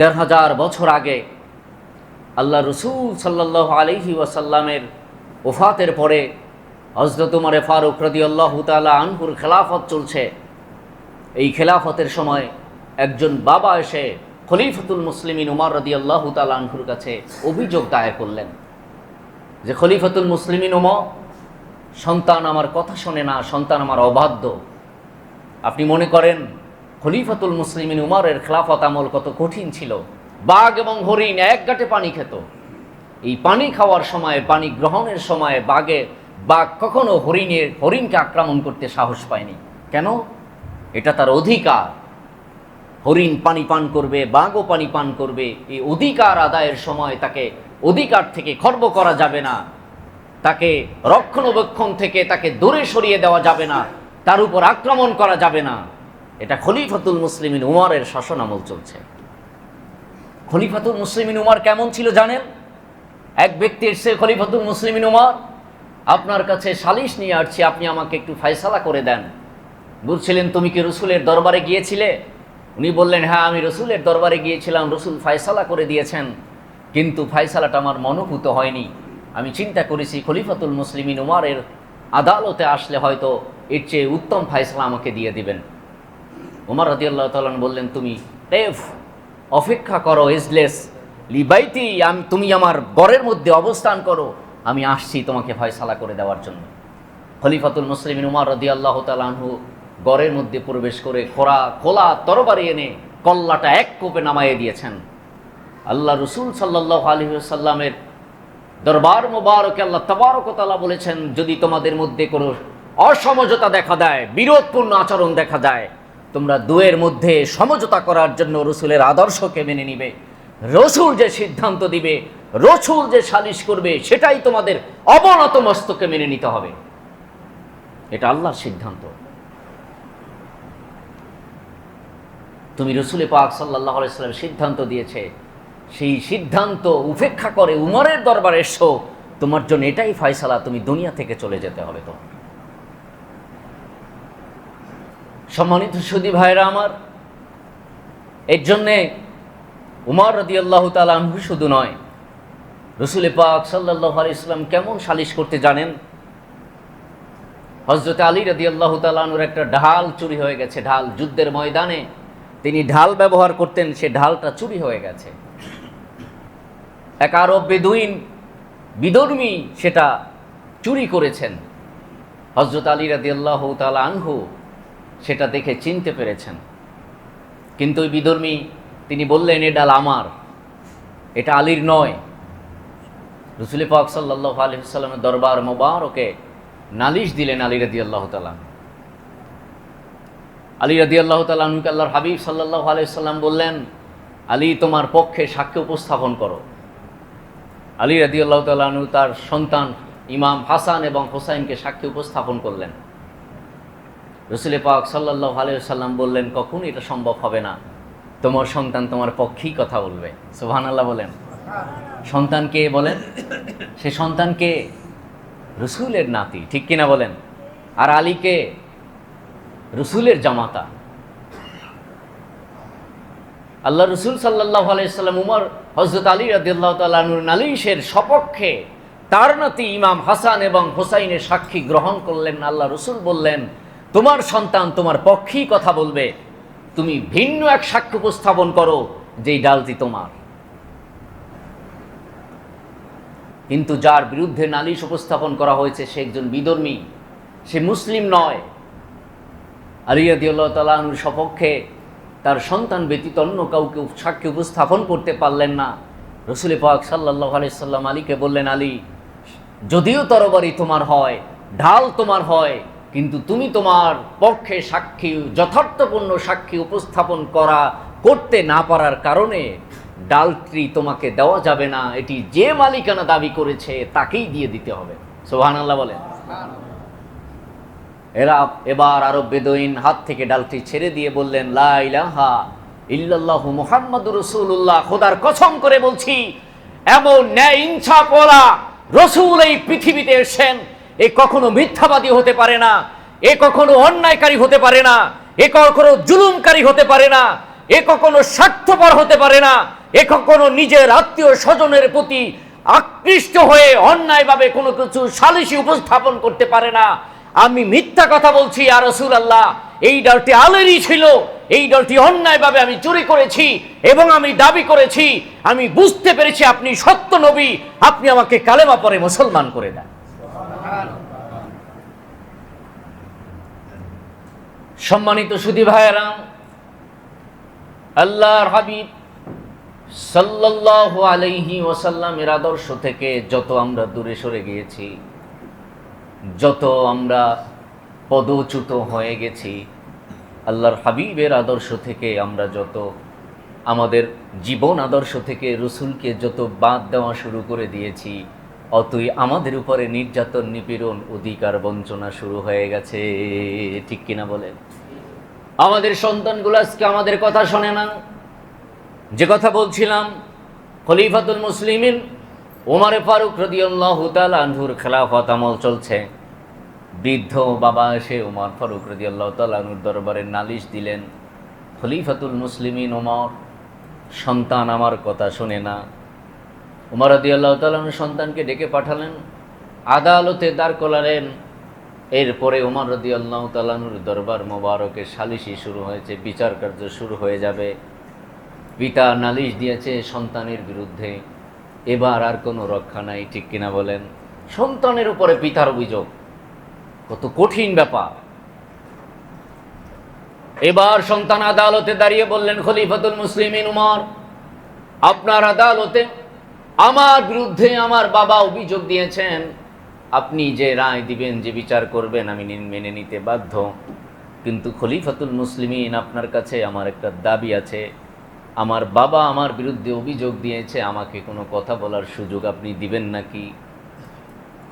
দেড় হাজার বছর আগে আল্লাহ রসুল সাল্লাহ আলহি ওয়াসাল্লামের ওফাতের পরে হজরত ফারুক রদি আল্লাহ তালা আনহুর খেলাফত চলছে। এই খেলাফতের সময় একজন বাবা এসে খলিফতুল মুসলিমিন উমার রদি আল্লাহ তালা আনহুর কাছে অভিযোগ দায়ের করলেন যে, খলিফতুল মুসলিমিন উমর, সন্তান আমার কথা শোনে না, সন্তান আমার অবাধ্য। আপনি মনে করেন খলিফাতুল মুসলিমিন উমারের খেলাফত আমল কত কঠিন ছিল। বাঘ এবং হরিণ এক গাঁটে পানি খেত। এই পানি খাওয়ার সময়, পানি গ্রহণের সময় বাঘে, বাঘ কখনো হরিণের, হরিণকে আক্রমণ করতে সাহস পায়নি। কেন? এটা তার অধিকার। হরিণ পানি পান করবে, বাঘও পানি পান করবে। এই অধিকার আদায়ের সময় তাকে অধিকার থেকে খর্ব করা যাবে না। তাকে রক্ষণাবেক্ষণ থেকে তাকে দূরে সরিয়ে দেওয়া যাবে না। তার উপর আক্রমণ করা যাবে না। এটা খলিফাতুল মুসলিমিন উমারের শাসন আমল চলছে। খলিফাতুল মুসলিমিন উমার কেমন ছিল জানেন? এক ব্যক্তি এসে খলিফাতুল মুসলিমিন উমার, আপনার কাছে সালিশ নিয়ে আসছি, আপনি আমাকে একটু ফয়সালা করে দেন। বলছিলেন, তুমি কি রসুলের দরবারে গিয়েছিলে? উনি বললেন হ্যাঁ আমি রসুলের দরবারে গিয়েছিলাম, রসুল ফয়সালা করে দিয়েছেন, কিন্তু ফয়সালাটা আমার মনোভূত হয়নি। আমি চিন্তা করেছি, খলিফাতুল মুসলিমিন উমারের আদালতে আসলে হয়তো এর চেয়ে উত্তম ফয়সালা আমাকে দিয়ে দিবেন। উমর রাদিয়াল্লাহ তালন বললেন, তুমি টেফ অপেক্ষা করো এজলেস লিবাইতি, আমি, তুমি আমার গড়ের মধ্যে অবস্থান করো। আমি আসছি তোমাকে ফয়সালা করে দেওয়ার জন্য। খলিফাতুল মুসলিমিন উমার রদি আল্লাহ তালাহু গড়ের মধ্যে প্রবেশ করে খোরা, খোলা তরবারি এনে কল্লাটা এক কোপে নামাইয়ে দিয়েছেন। আল্লাহ রসুল সাল্লাহ আলী সাল্লামের দরবার মোবারকে আল্লাহ তবারকতালা বলেছেন, যদি তোমাদের মধ্যে কোনো অসমঝোতা দেখা দেয়, বিরোধপূর্ণ আচরণ দেখা যায় তোমরা দুয়ের মধ্যে সমঝোতা করার জন্য রসুলের আদর্শকে মেনে নিবে। রসুল যে সিদ্ধান্ত দিবে, রসুল যে সালিশ করবে, সেটাই তোমাদের অবনত মস্তকে মেনে নিতে হবে। এটা আল্লাহর সিদ্ধান্ত। তুমি রসুলে পাক সাল্লাহ আলাইসাল্লাম সিদ্ধান্ত দিয়েছে। সেই সিদ্ধান্ত উপেক্ষা করে উমরের দরবারে এসো। তোমার জন্য এটাই ফয়সালা, তুমি দুনিয়া থেকে চলে যেতে হবে তো সম্মানিত সুদী ভাইরা আমার, এর জন্যে উমর রদি আল্লাহ তালু শুধু নয়, রসুল পাক সাল্লাহ আলি ইসলাম কেমন সালিশ করতে জানেন? হজরত আলী রদি আল্লাহ তালুর একটা ঢাল চুরি হয়ে গেছে, ঢাল যুদ্ধের ময়দানে তিনি ঢাল ব্যবহার করতেন, সে ঢালটা চুরি হয়ে গেছে। এক আরব বেদুইন বিদর্মী সেটা চুরি করেছেন। হজরত আলী রাদি আল্লাহ তালা সেটা দেখে চিনতে পেরেছেন। কিন্তু ওই বিধর্মী, তিনি বললেন, এ ডাল আমার। এটা আলীর নয়। রসুল পাক সাল্লাহ আলহিসাল্লামের দরবার মোবারকে নালিশ দিলেন আলী রাদি আল্লাহ তালা আলী রাদি আল্লাহ তালুকে আল্লাহর হাবিব সাল্লাহ আলাইসাল্লাম বললেন, আলী, তোমার পক্ষে সাক্ষ্য উপস্থাপন করো। আলী রাদি আল্লাহ তালু তার সন্তান ইমাম হাসান এবং হোসাইনকে সাক্ষী উপস্থাপন করলেন। রসুল পাক সাল্লাহ আলিয়াল্লাম বললেন কখন এটা সম্ভব হবে না। তোমার সন্তান তোমার পক্ষেই কথা বলবে। সোহান আল্লাহ বলেন। সন্তান কে বলেন? সে সন্তানকে রসুলের নাতি, ঠিক কিনা বলেন? আর আলীকে রসুলের জামাতা। আল্লাহ রসুল সাল্লাহ আলাইসাল্লাম উমর হজরত আলী রাদিল্লাহ তালুর নালিশের সপক্ষে তার নাতি ইমাম হাসান এবং হোসাইনের সাক্ষী গ্রহণ করলেন। আল্লাহ রসুল বললেন তোমার সন্তান তোমার পক্ষেই কথা বলবে। তুমি ভিন্ন এক সাক্ষ্য উপস্থাপন করো, যেই ডালটি তোমার। কিন্তু যার বিরুদ্ধে নালিশ উপস্থাপন করা হয়েছে, সে একজন বিধর্মী। সে মুসলিম নয়। আলিয়াদিউল্লাহ তালাহুর সপক্ষে তার সন্তান ব্যতীত অন্য কাউকে সাক্ষী উপস্থাপন করতে পারলেন না। রসুল পাক সাল্লাহ আলাইসাল্লাম আলীকে বললেন, আলী, যদিও তরবারি তোমার হয় ঢাল তোমার হয় কিন্তু তুমি তোমার পক্ষে সাক্ষী, যথার্থপূর্ণ সাক্ষী উপস্থাপন করা করতে না পারার কারণে ডালটি তোমাকে দেওয়া যাবে না। এটি যে মালিকানা দাবি করেছে তাকেই দিয়ে দিতে হবে। সোহান আল্লাহ বলেন। এরা এবার আরব বেদইন হাত থেকে ডালটি ছেড়ে দিয়ে বললেন লাইলাহা ইল্লাল্লাহু মুহাম্মাদুর রাসূলুল্লাহ। খোদার কসম করে বলছি, এমন ন্যায় ইনসাফ ওয়ালা রসুল এই পৃথিবীতে এসেছেন এ কখনো মিথ্যাবাদী হতে পারে না, এ কখনো অন্যায়কারী হতে পারে না, এ কখনো জুলুমকারী হতে পারে না, এ কখনো স্বার্থপর হতে পারে না, এ কখনো নিজের আত্মীয় স্বজনের প্রতি আকৃষ্ট হয়ে অন্যায়ভাবে কোনো কিছু সালিশি উপস্থাপন করতে পারে না। আমি মিথ্যা কথা বলছি আর রসুল আল্লাহ এই ডালটি আলেরই ছিল, এই ডালটি অন্যায়ভাবে আমি চুরি করেছি এবং আমি দাবি করেছি, আমি বুঝতে পেরেছি আপনি সত্য নবী, আপনি আমাকে কালেমা পরে মুসলমান করে দেন। সম্মানিত সুদী ভাইয়েরা, আল্লাহর হাবিব সাল্লাল্লাহু আলাইহি ওয়াসাল্লামের আদর্শ থেকে যত আমরা দূরে সরে গিয়েছি, যত আমরা পদচ্যুত হয়ে গেছি, আল্লাহর হাবিবের আদর্শ থেকে আমরা যত, আমাদের জীবন আদর্শ থেকে রসুলকে যত বাদ দেওয়া শুরু করে দিয়েছি অতই আমাদের উপরে নির্যাতন, নিপীড়ন, অধিকার বঞ্চনা শুরু হয়ে গেছে। ঠিক কিনা বলেন? আমাদের সন্তানগুলো আজকে আমাদের কথা শোনে না। যে কথা বলছিলাম, খলিফাতুল মুসলিমিন ওমারে ফারুক রদিয়াল্লাহ তাল আনহুর খেলাফত আমল চলছে। বৃদ্ধ বাবা এসে ওমর ফারুক রদিয়াল্লাহ তাল আনহুর দরবারে নালিশ দিলেন, খলিফাতুল মুসলিমিন ওমর, সন্তান আমার কথা শোনে না। উমর রদিয়াল্লাহ তালন সন্তানকে ডেকে পাঠালেন। আদালতে দাঁড় করালেন। এরপরে উমর রদি আল্লাহ তালানুর দরবার মোবারকে সালিশি শুরু হয়েছে, বিচার কার্য শুরু হয়ে যাবে। পিতা নালিশ দিয়েছে সন্তানের বিরুদ্ধে। এবার আর কোনো রক্ষা নাই, ঠিক কিনা বলেন? সন্তানের উপরে পিতার অভিযোগ। কত কঠিন ব্যাপার। এবার সন্তান আদালতে দাঁড়িয়ে বললেন, খলিফাতুল মুসলিমিন উমর, আপনার আদালতে আমার বিরুদ্ধে আমার বাবা অভিযোগ দিয়েছেন, আপনি যে রায় দিবেন, যে বিচার করবেন, আমি মেনে নিতে বাধ্য। কিন্তু খলিফাতুল মুসলিমিন আপনার কাছে আমার একটা দাবি আছে। আমার বাবা আমার বিরুদ্ধে অভিযোগ দিয়েছে, আমাকে কোনো কথা বলার সুযোগ আপনি দিবেন নাকি?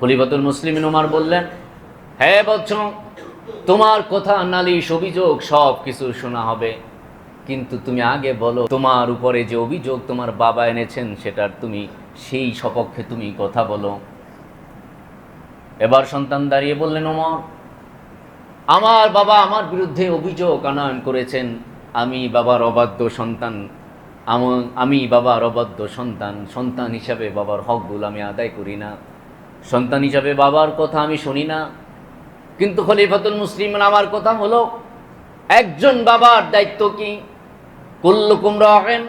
খলিফাতুল মুসলিমিন ওমার বললেন হ্যাঁ বলছ তোমার কথা নালিশ, অভিযোগ সব কিছু শোনা হবে। কিন্তু তুমি আগে বলো, তোমার উপরে যে অভিযোগ তোমার বাবা এনেছেন সেটার তুমি সেই সপক্ষে তুমি কথা বলো। এবার সন্তান দাঁড়িয়ে বললেন, ওমর, আমার বাবা আমার বিরুদ্ধে অভিযোগ আনয়ন করেছেন। আমি বাবার অবাধ্য সন্তান। আম- আমি বাবার অবাধ্য সন্তান। সন্তান হিসাবে বাবার হকগুলো আমি আদায় করি না। সন্তান হিসাবে বাবার কথা আমি শুনি না। কিন্তু খলিফাতুল মুসলিম আমার কথা হলো, একজন বাবার দায়িত্ব কি? কুল্লুকুম রাহেন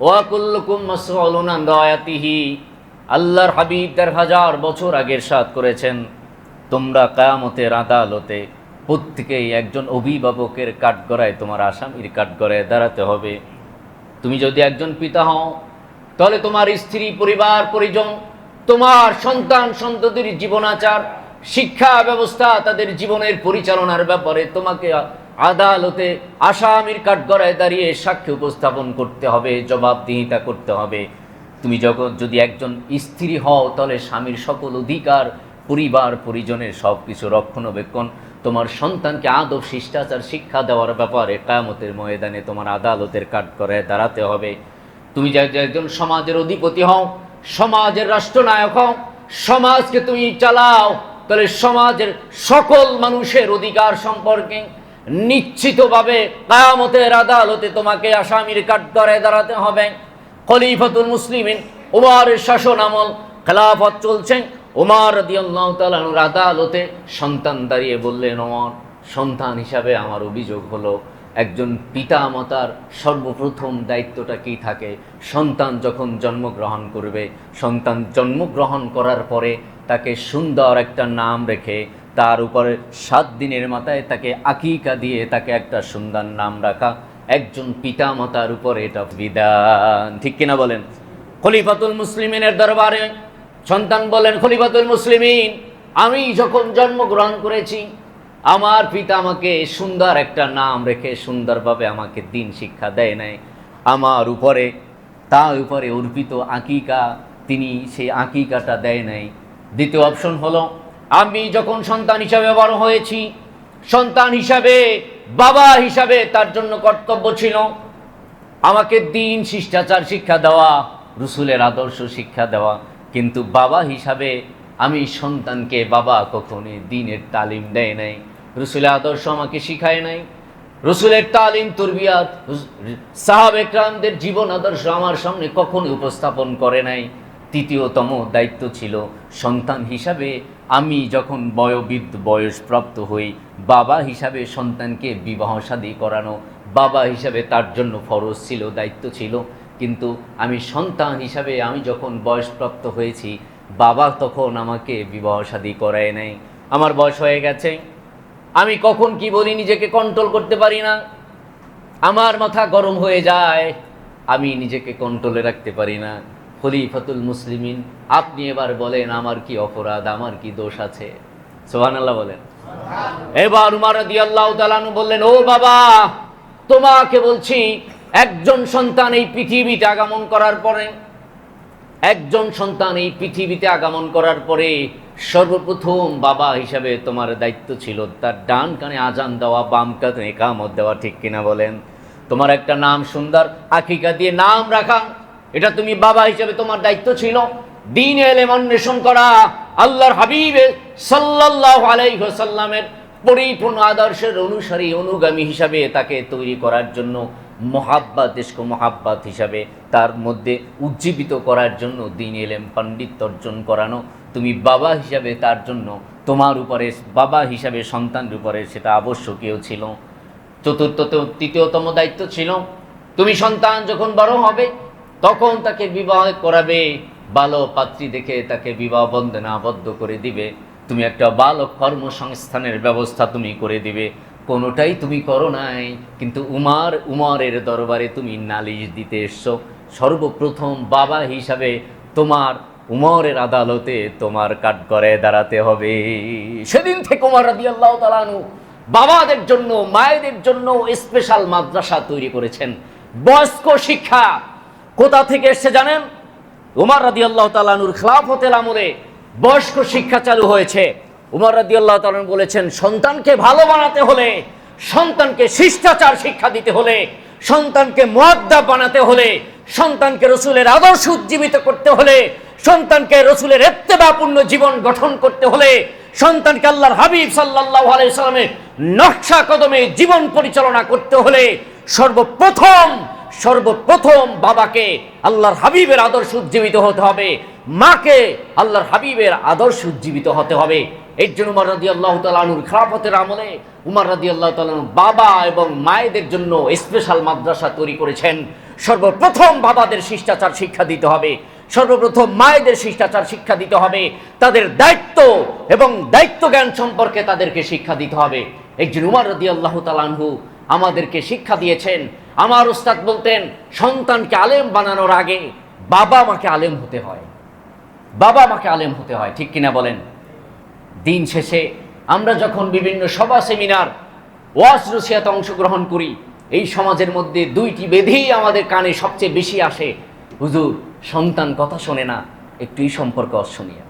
ওয়া কুল্লুকুম মাসউলুন আন আল্লাহর হাবিব দেড় হাজার বছর আগের সাথ করেছেন। তোমরা কায়ামতের আদালতে প্রত্যেকেই একজন অভিভাবকের কাঠগড়ায় তোমার আসামির কাঠগড়ায় দাঁড়াতে হবে। তুমি যদি একজন পিতা হও, তাহলে তোমার স্ত্রী, পরিবার, পরিজন, তোমার সন্তান, সন্ততির জীবনাচার, শিক্ষা ব্যবস্থা, তাদের জীবনের পরিচালনার ব্যাপারে তোমাকে আদালতে আসামির কাঠগড়ায় দাঁড়িয়ে সাক্ষী উপস্থাপন করতে হবে, জবাবদিহিতা করতে হবে। তুমি যখন, যদি একজন স্ত্রী হও, তাহলে স্বামীর সকল অধিকার, পরিবার, পরিজনের সব কিছু রক্ষণাবেক্ষণ, তোমার সন্তানকে আদব, শিষ্টাচার, শিক্ষা দেওয়ার ব্যাপারে কায়ামতের ময়দানে তোমার আদালতের কাঠগড়ায় দাঁড়াতে হবে। তুমি একজন সমাজের অধিপতি হও, সমাজের রাষ্ট্রনায়ক হও, সমাজকে তুমি চালাও, তাহলে সমাজের সকল মানুষের অধিকার সম্পর্কে নিশ্চিতভাবে কায়ামতের আদালতে তোমাকে আসামির কাঠ করে দাঁড়াতে হবে। খলিফাতুল মুসলিমিন উমারের শাসন আমল খেলাফত চলছেন উমার রাদিয়াল্লাহু তাআলার আদালতে সন্তান দাঁড়িয়ে বললেন, ওমর, সন্তান হিসাবে আমার অভিযোগ হলো, একজন পিতা মাতার সর্বপ্রথম দায়িত্বটা কি থাকে? সন্তান যখন জন্মগ্রহণ করবে, সন্তান জন্মগ্রহণ করার পরে তাকে সুন্দর একটা নাম রেখে তার উপরে সাত দিনের মাথায় তাকে আকিকা দিয়ে তাকে একটা সুন্দর নাম রাখা। একজন পিতা মাতার উপরে এটা বিধান। ঠিক কিনা বলেন? খলিফাতুল মুসলিমিনের দরবারে সন্তান বলেন, খলিফাতুল মুসলিমিন, আমি যখন জন্মগ্রহণ করেছি, আমার পিতা আমাকে সুন্দর একটা নাম রেখে সুন্দরভাবে আমাকে দিন শিক্ষা দেয় নাই। আমার উপরে, তার উপরে অর্পিত আকিকা, তিনি সেই আকিকাটা দেয় নাই। দ্বিতীয় অপশন হলো আমি যখন সন্তান হিসাবে বড় হয়েছি, সন্তান হিসাবে, বাবা হিসাবে তার জন্য কর্তব্য ছিল আমাকে দিন, শিষ্টাচার শিক্ষা দেওয়া, রসুলের আদর্শ শিক্ষা দেওয়া। কিন্তু বাবা হিসাবে আমি সন্তানকে বাবা কখনই দিনের তালিম দেয় নাই। রসুলের আদর্শ আমাকে শিখায় নাই। রসুলের তালিম, তুরবিয়াত সাহাব একরামদের জীবন আদর্শ আমার সামনে কখনই উপস্থাপন করে নাই। তৃতীয়তম দায়িত্ব ছিল সন্তান হিসাবে আমি যখন বয়োবৃদ্ধ বয়সপ্রাপ্ত হই, বাবা হিসাবে সন্তানকে বিবাহ শাদী করানো, বাবা হিসাবে তার জন্য ফরজ ছিল, দায়িত্ব ছিল। কিন্তু আমি সন্তান হিসাবে আমি যখন বয়সপ্রাপ্ত হয়েছি, বাবা তখন আমাকে বিবাহ শাদী করায় নাই। আমার বয়স হয়ে গেছে। আমি কখন কি বলি নিজেকে কন্ট্রোল করতে পারি না। আমার মাথা গরম হয়ে যায়। আমি নিজেকে কন্ট্রোলে রাখতে পারি না। খলিফাতুল মুসলিমিন আপনি এবার বলেন আমার কি অপরাধ আমার কি দোষ আছে? সোহান আল্লাহ বলেন এবার উমার আল্লাহ তালানু বললেন ও বাবা তোমাকে বলছি একজন সন্তান এই পৃথিবীতে আগমন করার পরে একজন সন্তান এই পৃথিবীতে আগমন করার পরে সর্বপ্রথম বাবা হিসাবে তোমার দায়িত্ব ছিল তার ডান কানে আজান দেওয়া বাম কানে কামত দেওয়া ঠিক কিনা বলেন? তোমার একটা নাম সুন্দর আকিকা দিয়ে নাম রাখা এটা তুমি বাবা হিসাবে তোমার দায়িত্ব ছিল। দিন এলেম অন্বেষণ করা, আল্লাহর হাবিবে সাল্লাহ আলাইসাল্লামের পরিপূর্ণ আদর্শের অনুসারী, অনুগামী হিসাবে তাকে তৈরি করার জন্য, মহাব্বাত দেশক মহাব্বাত হিসাবে তার মধ্যে উজ্জীবিত করার জন্য, দিন এলেম পাণ্ডিত্য অর্জন করানো, তুমি বাবা হিসাবে তার জন্য, তোমার উপরে বাবা হিসাবে সন্তানের উপরে সেটা আবশ্যকীয় ছিল। চতুর্থ তৃতীয়তম দায়িত্ব ছিল, তুমি সন্তান যখন বড় হবে তখন তাকে বিবাহ করাবে ভালো পাত্রী দেখে তাকে বিবাহ বন্ধনে আবদ্ধ করে দিবে। তুমি একটা বালক কর্মসংস্থানের ব্যবস্থা তুমি করে দিবে। কোনোটাই তুমি করো নাই, কিন্তু উমার উমারের দরবারে তুমি নালিশ দিতে এসছো। সর্বপ্রথম বাবা হিসাবে তোমার উমরের আদালতে তোমার কাঠ করে দাঁড়াতে হবে। সেদিন থেকে উমার রাদি আল্লাহ তালানু বাবাদের জন্য, মায়েদের জন্য স্পেশাল মাদ্রাসা তৈরি করেছেন। বয়স্ক শিক্ষা কোথা থেকে এসছে জানেন? উমার রাদি আল্লাহ তালানুর খেলাফতের আমলে বয়স্ক শিক্ষা চালু হয়েছে। উমার রাদি আল্লাহ তালন বলেছেন, সন্তানকে ভালো বানাতে হলে, সন্তানকে শিষ্টাচার শিক্ষা দিতে হলে, সন্তানকে মোয়াদ্দা বানাতে হলে, সন্তানকে রসুলের আদর্শ উজ্জীবিত করতে হলে, সন্তানকে রসুলের এত্তেবাপূর্ণ জীবন গঠন করতে হলে, সন্তানকে আল্লাহর হাবিব সাল্লাহ আলাইসালামের নকশা কদমে জীবন পরিচালনা করতে হলে, সর্বপ্রথম সর্বপ্রথম বাবাকে আল্লাহর হাবিবের আদর্শ উজ্জীবিত হতে হবে। মাকে আল্লাহর হাবিবের আদর্শ উজ্জীবিত হতে হবে। এর জন্য উমার রাদি আল্লাহ তালুর খারাপতের আমলে উমার রাদি আল্লাহ তালন বাবা এবং মায়েদের জন্য স্পেশাল মাদ্রাসা তৈরি করেছেন। সর্বপ্রথম বাবাদের শিষ্টাচার শিক্ষা দিতে হবে। সর্বপ্রথম মায়েদের শিষ্টাচার শিক্ষা দিতে হবে। তাদের দায়িত্ব এবং দায়িত্ব জ্ঞান সম্পর্কে তাদেরকে শিক্ষা দিতে হবে। একজন উমার রদি আল্লাহ তালানহু আমাদেরকে শিক্ষা দিয়েছেন আমার উস্তাদ বলতেন, সন্তানকে আলেম বানানোর আগে বাবা মাকে আলেম হতে হয়। বাবা মাকে আলেম হতে হয়, ঠিক কিনা বলেন? দিন শেষে আমরা যখন বিভিন্ন সভা, সেমিনার, ওয়াজ রসিয়াতে অংশগ্রহণ করি, এই সমাজের মধ্যে দুইটি বেধেই আমাদের কানে সবচেয়ে বেশি আসে। হুজুর, সন্তান কথা শোনে না, একটু এই সম্পর্কে অশুনিয়া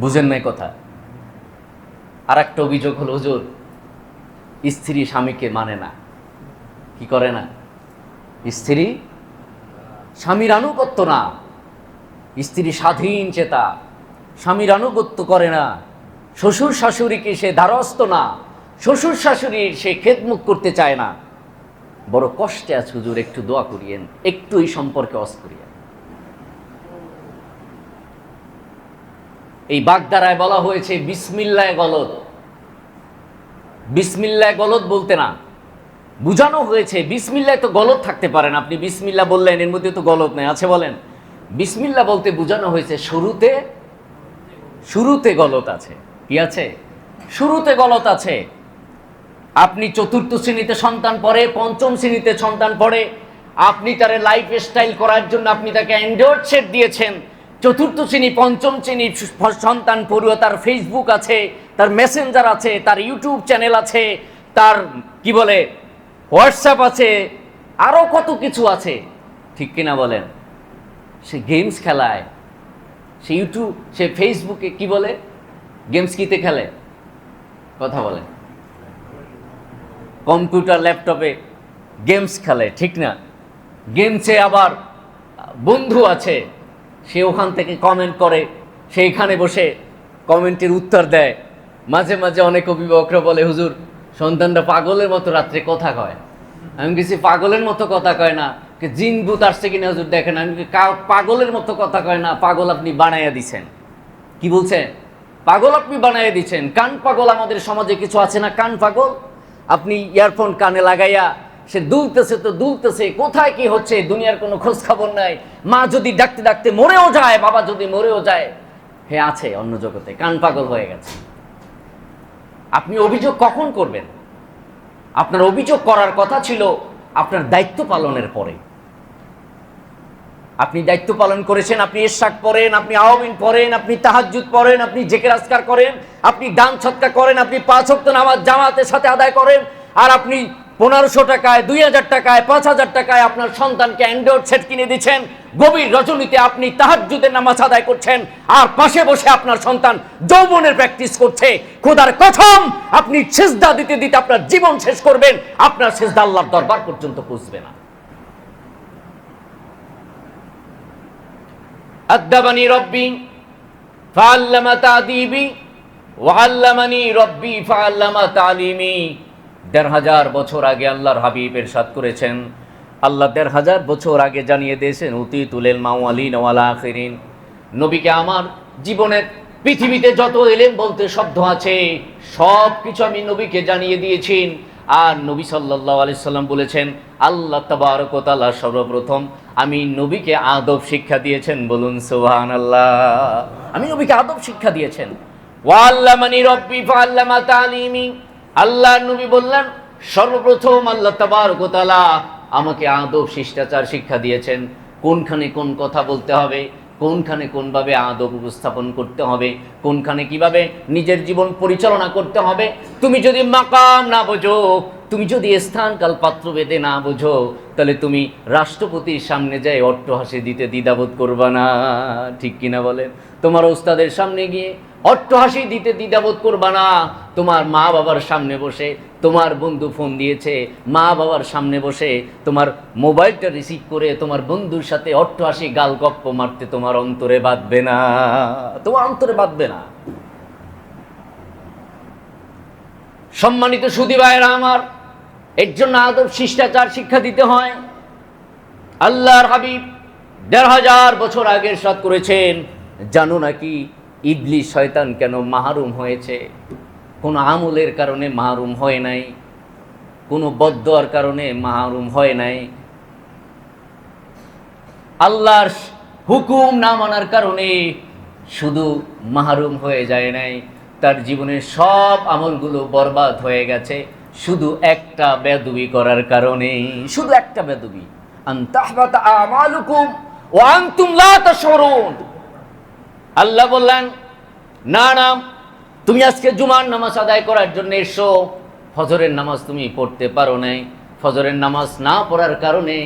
বুঝেন নাই কথা? আর একটা অভিযোগ হলো, হুজুর স্ত্রী স্বামীকে মানে না। কি করে না? স্ত্রী স্বামীর আনুগত্য না। স্ত্রী স্বাধীন চেতা স্বামীর আনুগত্য করে না। শ্বশুর শাশুড়িকে সে ধারস্থ না? শ্বশুর শাশুড়ির সে খেদমুখ করতে চায় না। বড় কষ্টে আছে হুজুর, একটু দোয়া করিয়েন, একটু এই সম্পর্কে অস করিয়েন। এই বাগদারায় বলা হয়েছে, বিসমিল্লায় গলত। বিসমিল্লায় গলত বলতে না। বুঝানো হয়েছে, বিসমিল্লায় তো গলত থাকতে পারেন আপনি বিসমিল্লা বললেন, এর মধ্যে তো গলত নেই। আছে বলেন, বিসমিল্লা বলতে বোঝানো হয়েছে শুরুতে শুরুতে গলত আছে। কি আছে? শুরুতে গলত আছে। আপনি চতুর্থ শ্রেণীতে সন্তান পড়ে, পঞ্চম শ্রেণীতে সন্তান পড়ে, আপনি তার লাইফ স্টাইল করার জন্য আপনি তাকে অ্যান্ড্রয়েড সেট দিয়েছেন। চতুর্থ শ্রেণি, পঞ্চম শ্রেণির সন্তান পড়ুয়া, তার ফেসবুক আছে, তার মেসেঞ্জার আছে, তার ইউটিউব চ্যানেল আছে, তার, কি বলে হোয়াটসঅ্যাপ আছে আরও কত কিছু আছে। ঠিক কিনা বলেন? সে গেমস খেলায়। সে ইউটিউব সে ফেসবুকে কি বলে? গেমস কিতে খেলে? কথা বলে। কম্পিউটার ল্যাপটপে গেমস খেলে, ঠিক না? গেমসে আবার বন্ধু আছে। সে ওখান থেকে কমেন্ট করে, সেইখানে বসে কমেন্টের উত্তর দেয়। মাঝে মাঝে অনেক অভিভাবকরা বলে, হুজুর, সন্তানরা পাগলের মতো রাত্রে কথা কয়। আমি কিছু পাগলের মতো কথা কয় না। জিন ভূত আসছে কিনা হুজুর দেখেন। আমি পাগলের মতো কথা কয় না, পাগল আপনি বানাইয়া দিছেন। কি বলছেন পাগল আপনি বানাইয়া দিচ্ছেন কান পাগল আমাদের সমাজে কিছু আছে না? কান পাগল? আপনি ইয়ারফোন কানে লাগাইয়া সে দুলতেছে তো দুলতেছে, কোথায় কি হচ্ছে দুনিয়ার কোনো খোঁজ খবর নাই। মা যদি ডাকতে ডাকতে মরেও যায়, বাবা যদি মরেও যায়, হে আছে অন্য জগতে, কান পাগল হয়ে গেছে। আপনি অভিযোগ কখন করবেন? আপনার অভিযোগ করার কথা ছিল আপনার দায়িত্ব পালনের পরে। আপনি দায়িত্ব পালন করেছেন, আপনি ইশাক পড়েন, আপনি আওয়ামিন পড়েন, আপনি তাহাজ্জুদ পড়েন, আপনি জেকের আজকার করেন, আপনি দান সৎকার করেন, আপনি পাঁচ ওয়াক্ত নামাজ জামাতের সাথে আদায় করেন, আর আপনি পনেরোশো টাকায়, দুই হাজার টাকায়, পাঁচ হাজার টাকায় আপনার সন্তানকে অ্যান্ড্রয়েড সেট কিনে দিচ্ছেন। গভীর রজনীতে আপনি তাহার তাহাজুদের নামাজ আদায় করছেন। আর পাশে বসে আপনার সন্তান যৌবনের প্র্যাকটিস করছে। খোদার কথম আপনি সেজদা দিতে দিতে আপনার জীবন শেষ করবেন। আপনার সেজদা আল্লাহর দরবার পর্যন্ত পুষবে না। আদাবানি রব্বি ফাল্লামা তাদিবি ওয়াল্লামানি রব্বি ফাল্লামা তালিমি। দেড় হাজার বছর আগে আল্লাহর হাবিব এরশাদ করেছেন। আল্লাহ দেড় হাজার বছর আগে জানিয়ে দিয়েছেন, উতি তুলেল মাওয়ালিন ওয়ালা আখিরিন। নবীকে আমার জীবনের পৃথিবীতে যত এলেম বলতে শব্দ আছে সব কিছু আমি নবীকে জানিয়ে দিয়েছি। আর নবী সাল্লাহ আলি সাল্লাম বলেছেন, আল্লাহ তাবারকতাল্লাহ সর্বপ্রথম আমি নবীকে আদব শিক্ষা দিয়েছেন। বলুন সুবহান আল্লাহ আমি নবীকে আদব শিক্ষা দিয়েছেন। ওয়াল্লামানি রব্বি ফাল্লামা তালিমি আল্লাহ নবী বললেন, সর্বপ্রথম আল্লাহ তাবারকতালা আমাকে আদব, শিষ্টাচার শিক্ষা দিয়েছেন। কোনখানে কোন কথা বলতে হবে, কোনখানে কোনভাবে আদব উপস্থাপন করতে হবে, কোনখানে কীভাবে নিজের জীবন পরিচালনা করতে হবে। তুমি যদি মাকাম না বোঝো, তুমি যদি স্থান কাল পাত্র বেদে না বোঝো, তাহলে তুমি রাষ্ট্রপতির সামনে যাই অট্টহাসি দিতে দ্বিধাবোধ করবা না। ঠিক কিনা বলেন? তোমার ওস্তাদের সামনে গিয়ে অট্টহাসি দিতে দ্বিধাবোধ করবা না। তোমার মা বাবার সামনে বসে তোমার বন্ধু ফোন দিয়েছে, মা বাবার সামনে বসে তোমার মোবাইলটা রিসিভ করে তোমার বন্ধুর সাথে অট্টহাসি গাল গপ্প মারতে তোমার অন্তরে বাঁধবে না, তোমার অন্তরে বাঁধবে না। সম্মানিত সুদী ভাইয়েরা আমার, এর জন্য আদব শিষ্টাচার শিক্ষা দিতে হয়। আল্লাহর হাবিব দেড় হাজার বছর আগের সাথ করেছেন, জানো নাকি ইবলি শয়তান কেন মাহরুম হয়েছে? কোনো আমলের কারণে মাহরুম হয় নাই, কোনো বদ্দোয়ার কারণে মাহরুম হয় নাই। আল্লাহর হুকুম না মানার কারণে শুধু মাহরুম হয়ে যায় নাই, তার জীবনের সব আমলগুলো বরবাদ হয়ে গেছে, শুধু একটা বেদবি করার কারণে, শুধু একটা বেদবি। আল্লাহ বললেন, না না তুমি আজকে জুমার নামাজ আদায় করার জন্য এসো। ফজরের নামাজ তুমি পড়তে পারো নাই। ফজরের নামাজ না পড়ার কারণে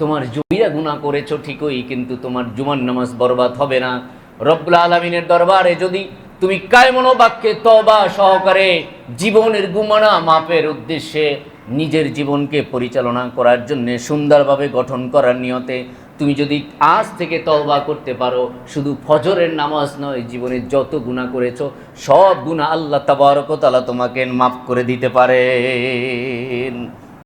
তোমার জুবিরা গুণা করেছ ঠিকই, কিন্তু তোমার জুমার নামাজ বরবাদ হবে না। রব্বুল আলমিনের দরবারে যদি তুমি কায়মনো বাক্যে তবা সহকারে জীবনের গুমানা মাপের উদ্দেশ্যে নিজের জীবনকে পরিচালনা করার জন্য সুন্দরভাবে গঠন করার নিয়তে তুমি যদি আজ থেকে তওবা করতে পারো, শুধু ফজরের নামাজ নয়, জীবনে যত গুণা করেছ, সব গুণা আল্লাহ তাবারকতালা তোমাকে মাফ করে দিতে পারেন।